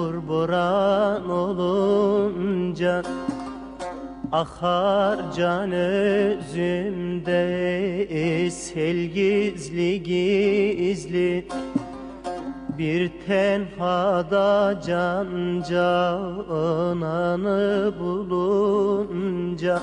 yağmur olunca Akar can özümde sel gizli gizli. Bir tenhada can cananı bulunca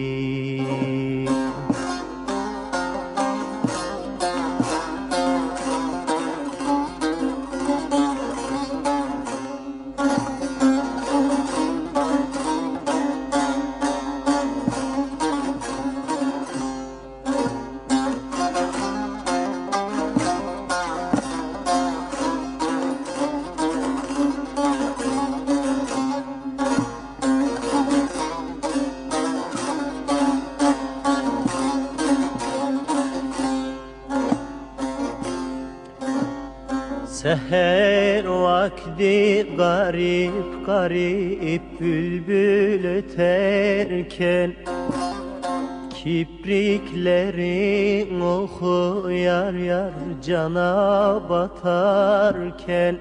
Seher vakti garip garip bülbül öterken Kipriklerin oku yar yar cana batarken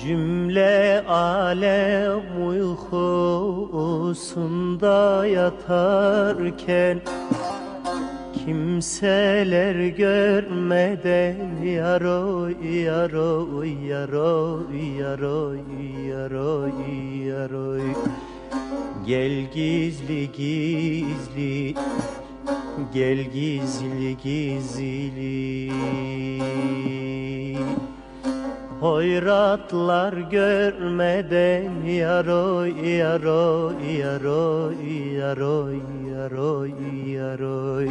Cümle alem uykusunda yatarken Kimseler görmeden yaroy yaroy yaroy yaroy yaroy yaroy. Gel gizli gizli Gel gizli gizli. Hoyratlar görmeden yaroy yaroy yaroy yaroy yaroy yaroy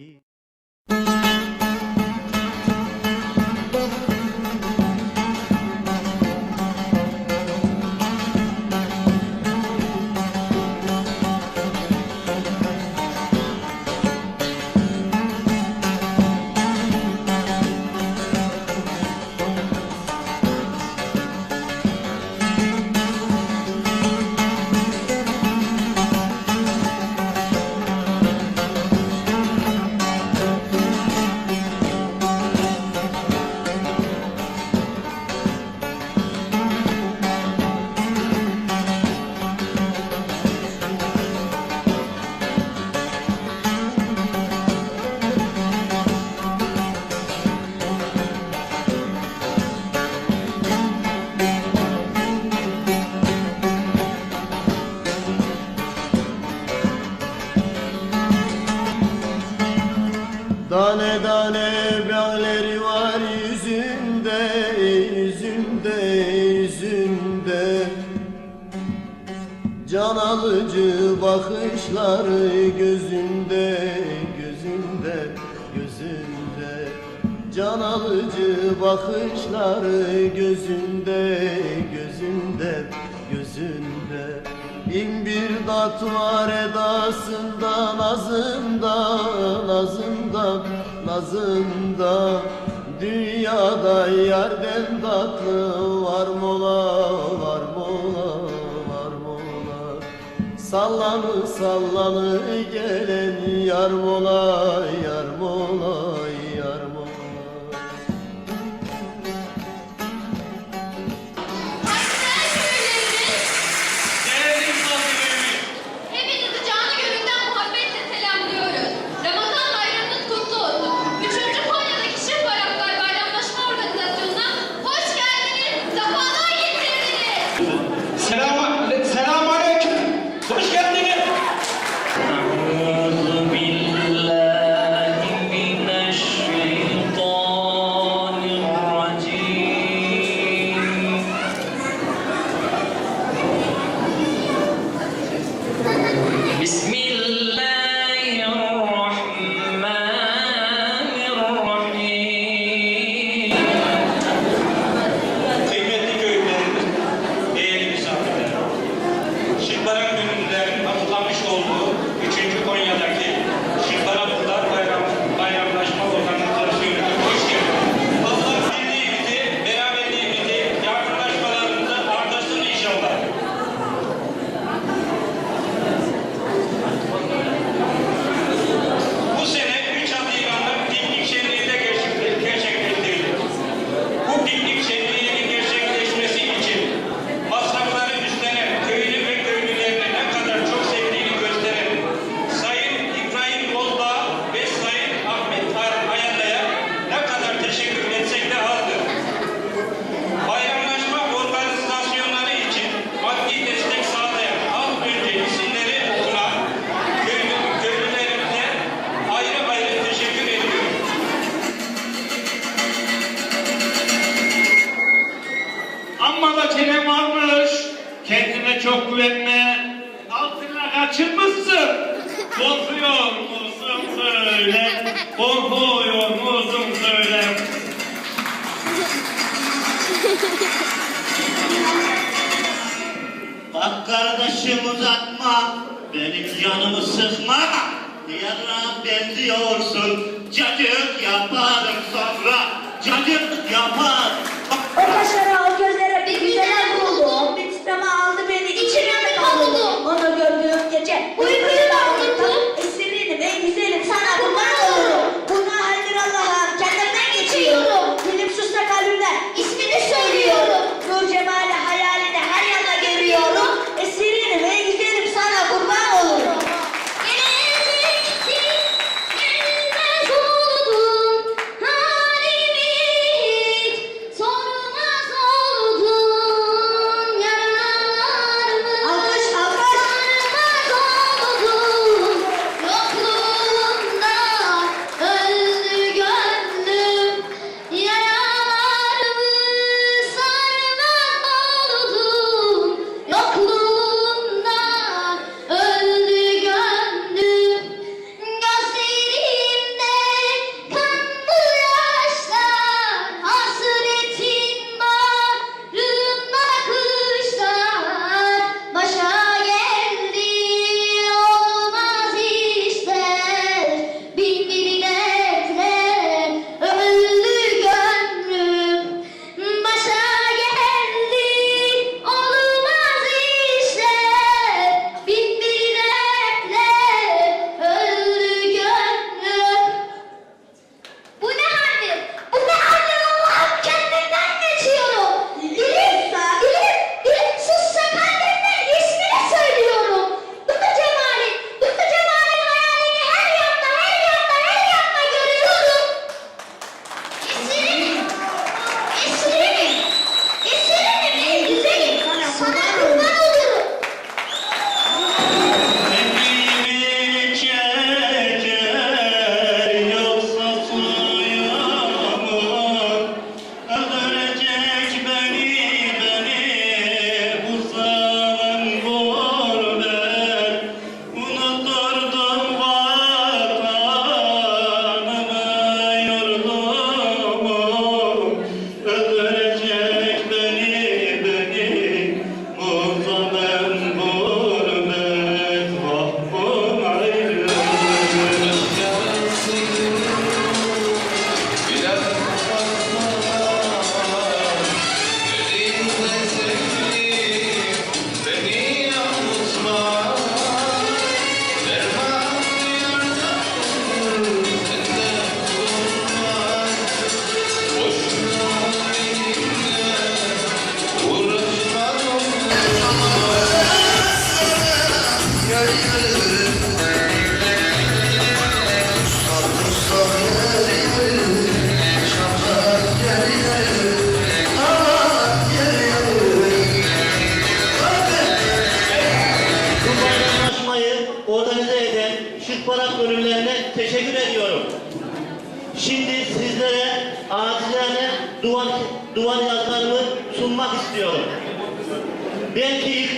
Tane tane beğleri var yüzünde, yüzünde, yüzünde. Can alıcı bakışları gözünde, gözünde, gözünde. Can alıcı bakışları gözünde, gözünde, gözünde. Bin bir dat var edasında nazımda, nazımda, nazımda. Dünyada yerden tatlı var mola, var mola, var mola. Sallanı sallanı gelen yar mola, yar mola, Bak kardeşim uzatma, benim canımı sıkma. Yarına benziyorsun, cacık yaparım sonra, cacık yaparım.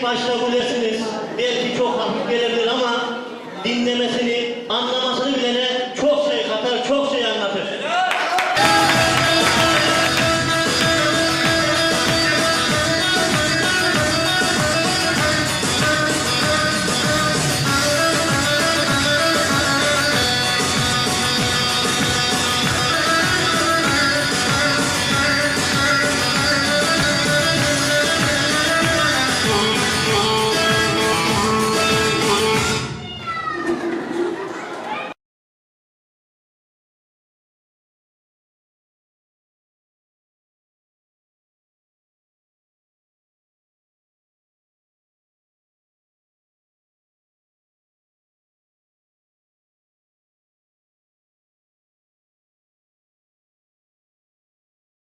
Başta gülesiniz, belki